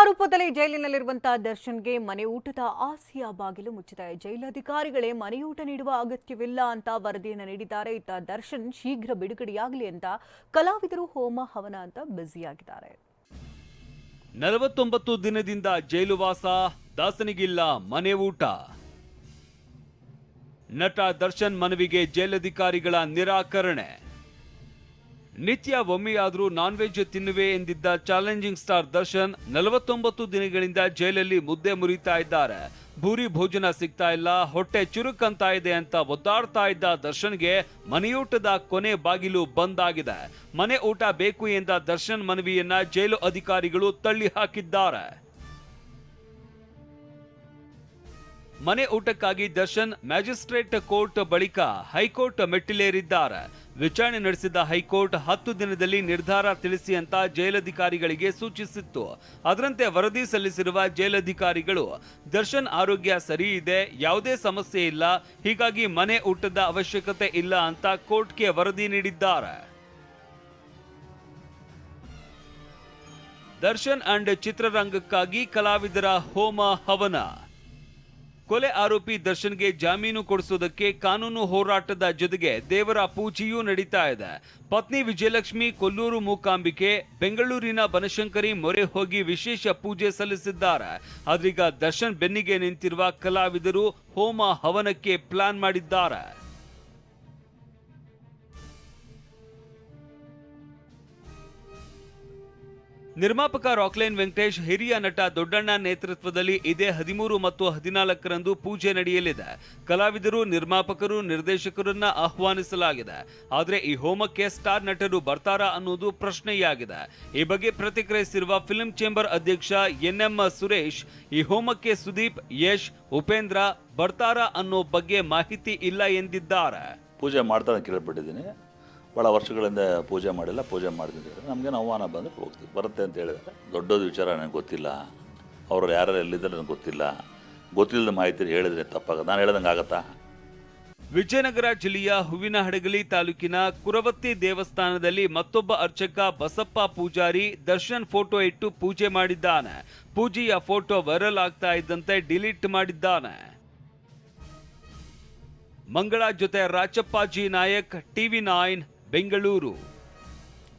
ಆರೋಪದಲ್ಲಿ ಜೈಲಿನಲ್ಲಿರುವಂತಹ ದರ್ಶನ್ಗೆ ಮನೆ ಊಟದ ಆಸೆಯ ಬಾಗಿಲು ಮುಚ್ಚಿದೆ. ಜೈಲಧಿಕಾರಿಗಳೇ ಮನೆಯೂಟ ನೀಡುವ ಅಗತ್ಯವಿಲ್ಲ ಅಂತ ವರದಿಯನ್ನು ನೀಡಿದ್ದಾರೆ. ಇತ್ತ ದರ್ಶನ್ ಶೀಘ್ರ ಬಿಡುಗಡೆಯಾಗಲಿ ಅಂತ ಕಲಾವಿದರು ಹೋಮ ಹವನ ಅಂತ ಬ್ಯುಸಿಯಾಗಿದ್ದಾರೆ. ನಲವತ್ತೊಂಬತ್ತು ದಿನದಿಂದ ಜೈಲುವಾಸ ದಾಸನಿಗಿಲ್ಲ ಮನೆ ಊಟ. ನಟ ದರ್ಶನ್ ಮನವಿಗೆ ಜೈಲಧಿಕಾರಿಗಳ ನಿರಾಕರಣೆ. ನಿತ್ಯ ಒಮ್ಮೆಯಾದರೂ ನಾನ್ ವೆಜ್ ತಿನ್ನುವೆ ಎಂದಿದ್ದ ಚಾಲೆಂಜಿಂಗ್ ಸ್ಟಾರ್ ದರ್ಶನ್ ನಲವತ್ತೊಂಬತ್ತು ದಿನಗಳಿಂದ ಜೈಲಲ್ಲಿ ಮುದ್ದೆ ಮುರಿತಾ ಇದ್ದಾರೆ. ಭೂರಿ ಭೋಜನ ಸಿಗ್ತಾ ಇಲ್ಲ, ಹೊಟ್ಟೆ ಚುರುಕಂತ ಇದೆ ಅಂತ ಒದ್ದಾಡ್ತಾ ಇದ್ದ ದರ್ಶನ್ಗೆ ಮನೆಯೂಟದ ಕೊನೆ ಬಾಗಿಲು ಬಂದ್ ಆಗಿದೆ. ಮನೆ ಊಟ ಬೇಕು ಎಂದ ದರ್ಶನ್ ಮನವಿಯನ್ನ ಜೈಲು ಅಧಿಕಾರಿಗಳು ತಳ್ಳಿ ಹಾಕಿದ್ದಾರೆ. ಮನೆ ಊಟಕ್ಕಾಗಿ ದರ್ಶನ್ ಮ್ಯಾಜಿಸ್ಟ್ರೇಟ್ ಕೋರ್ಟ್ ಬಳಿಕ ಹೈಕೋರ್ಟ್ ಮೆಟ್ಟಿಲೇರಿದ್ದಾರೆ. ವಿಚಾರಣೆ ನಡೆಸಿದ ಹೈಕೋರ್ಟ್ ಹತ್ತು ದಿನದಲ್ಲಿ ನಿರ್ಧಾರ ತಿಳಿಸಿ ಅಂತ ಜೈಲಧಿಕಾರಿಗಳಿಗೆ ಸೂಚಿಸಿತ್ತು. ಅದರಂತೆ ವರದಿ ಸಲ್ಲಿಸಿರುವ ಜೈಲಧಿಕಾರಿಗಳು, ದರ್ಶನ್ ಆರೋಗ್ಯ ಸರಿ ಇದೆ, ಯಾವುದೇ ಸಮಸ್ಯೆ ಇಲ್ಲ, ಹೀಗಾಗಿ ಮನೆ ಊಟದ ಅವಶ್ಯಕತೆ ಇಲ್ಲ ಅಂತ ಕೋರ್ಟ್ಗೆ ವರದಿ ನೀಡಿದ್ದಾರೆ. ದರ್ಶನ್ ಅಂಡ್ ಚಿತ್ರರಂಗಕ್ಕಾಗಿ ಕಲಾವಿದರ ಹೋಮ ಹವನ. ಕೊಲೆ ಆರೋಪಿ ದರ್ಶನ್ಗೆ ಜಾಮೀನು ಕೊಡಿಸುವುದಕ್ಕೆ ಕಾನೂನು ಹೋರಾಟದ ಜೊತೆಗೆ ದೇವರ ಪೂಜೆಯೂ ನಡೀತಾ ಇದೆ. ಪತ್ನಿ ವಿಜಯಲಕ್ಷ್ಮಿ ಕೊಲ್ಲೂರು ಮೂಕಾಂಬಿಕೆ, ಬೆಂಗಳೂರಿನ ಬನಶಂಕರಿ ಮೊರೆ ಹೋಗಿ ವಿಶೇಷ ಪೂಜೆ ಸಲ್ಲಿಸಿದ್ದಾರೆ. ಆದ್ರೀಗ ದರ್ಶನ್ ಬೆನ್ನಿಗೆ ನಿಂತಿರುವ ಕಲಾವಿದರು ಹೋಮ ಹವನಕ್ಕೆ ಪ್ಲಾನ್ ಮಾಡಿದ್ದಾರೆ. ನಿರ್ಮಾಪಕ ರಾಕ್ಲೈನ್ ವೆಂಕಟೇಶ್, ಹಿರಿಯ ನಟ ದೊಡ್ಡಣ್ಣ ನೇತೃತ್ವದಲ್ಲಿ ಇದೇ ಹದಿಮೂರು ಮತ್ತು ಹದಿನಾಲ್ಕರಂದು ಪೂಜೆ ನಡೆಯಲಿದೆ. ಕಲಾವಿದರು, ನಿರ್ಮಾಪಕರು, ನಿರ್ದೇಶಕರನ್ನ ಆಹ್ವಾನಿಸಲಾಗಿದೆ. ಆದರೆ ಈ ಹೋಮಕ್ಕೆ ಸ್ಟಾರ್ ನಟರು ಬರ್ತಾರಾ ಅನ್ನೋದು ಪ್ರಶ್ನೆಯಾಗಿದೆ. ಈ ಬಗ್ಗೆ ಪ್ರತಿಕ್ರಿಯಿಸಿರುವ ಫಿಲ್ಮ್ ಚೇಂಬರ್ ಅಧ್ಯಕ್ಷ ಎನ್ಎಂ ಸುರೇಶ್, ಈ ಹೋಮಕ್ಕೆ ಸುದೀಪ್, ಯಶ್, ಉಪೇಂದ್ರ ಬರ್ತಾರಾ ಅನ್ನೋ ಬಗ್ಗೆ ಮಾಹಿತಿ ಇಲ್ಲ ಎಂದಿದ್ದಾರೆ. ಪೂಜೆ ಮಾಡ್ತಾರೆ ಕೇಳ್ಬಿಟ್ಟಿದ್ದೀನಿ. ಭಾಳ ವರ್ಷಗಳಿಂದ ಪೂಜೆ ಮಾಡಿಲ್ಲ, ಪೂಜೆ ಮಾಡ್ತಿದ್ದೀವಿ ನಮಗೆ ಆಹ್ವಾನ ಬಂದರೆ ಹೋಗ್ತೀವಿ ಬರುತ್ತೆ ಅಂತ ಹೇಳಿದ್ರೆ ದೊಡ್ಡದು ವಿಚಾರ ನನಗೆ ಗೊತ್ತಿಲ್ಲ. ಅವರು ಯಾರು ಎಲ್ಲಿದ್ದಾರೆ ನನಗೆ ಗೊತ್ತಿಲ್ಲ. ಗೊತ್ತಿಲ್ಲದ ಮಾಹಿತಿ ಹೇಳಿದ್ರೆ ತಪ್ಪಾಗ ನಾನು ಹೇಳ್ದಂಗೆ ಆಗತ್ತಾ? ವಿಜಯನಗರ ಜಿಲ್ಲೆಯ ಹೂವಿನಹಡಗಲಿ ತಾಲೂಕಿನ ಕುರವತ್ತಿ ದೇವಸ್ಥಾನದಲ್ಲಿ ಮತ್ತೊಬ್ಬ ಅರ್ಚಕ ಬಸಪ್ಪ ಪೂಜಾರಿ ದರ್ಶನ್ ಫೋಟೋ ಇಟ್ಟು ಪೂಜೆ ಮಾಡಿದ್ದಾನೆ. ಪೂಜೆಯ ಫೋಟೋ ವೈರಲ್ ಆಗ್ತಾ ಇದ್ದಂತೆ ಡಿಲೀಟ್ ಮಾಡಿದ್ದಾನೆ. ಮಂಗಳ ಜೊತೆ ರಾಚಪ್ಪಾಜಿ ನಾಯಕ್, ಟಿವಿ ನೈನ್ ಬೆಂಗಳೂರು